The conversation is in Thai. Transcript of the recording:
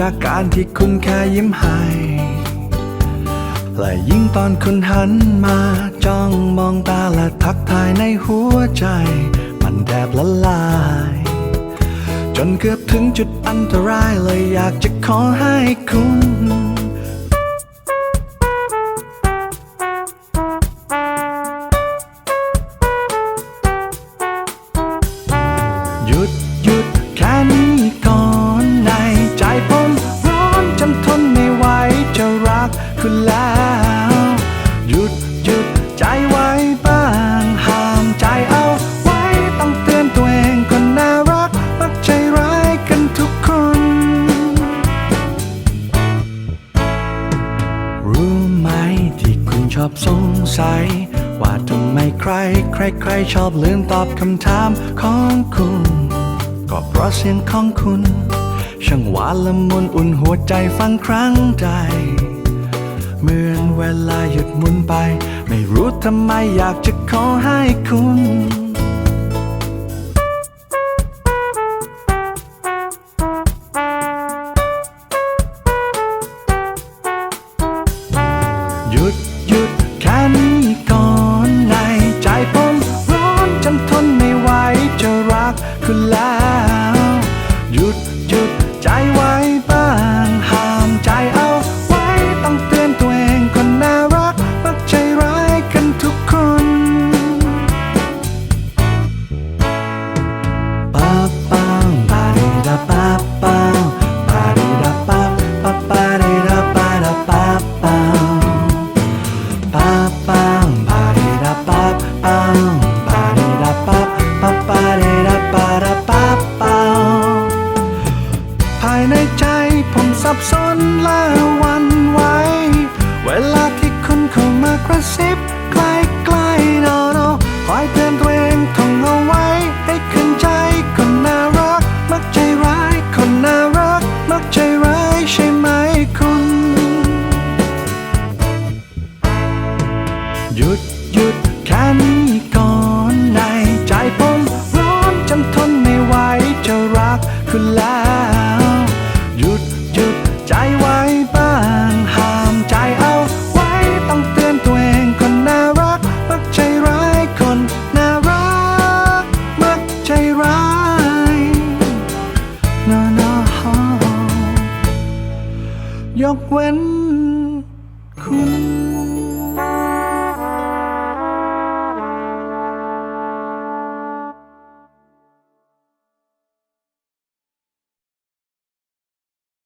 จากการที่คุณแค่ยิ้มให้และยิ่งตอนคุณหันมาจ้องมองตาและทักทายในหัวใจ มันแดบละลาย จนเกือบถึงจุดอันตรายเลยอยากจะขอให้คุณ ชอบสงสัย ว่าทำไมใคร ใครใครชอบลืมตอบคำถามของคุณ ก็เพราะเสียงของคุณ ช่างหวานละมุนอุ่นหัวใจฟังครั้งใด เหมือนเวลาหยุดหมุนไป ไม่รู้ทำไมอยากจะขอให้คุณ สับสนแล้ว กเว้นคุณ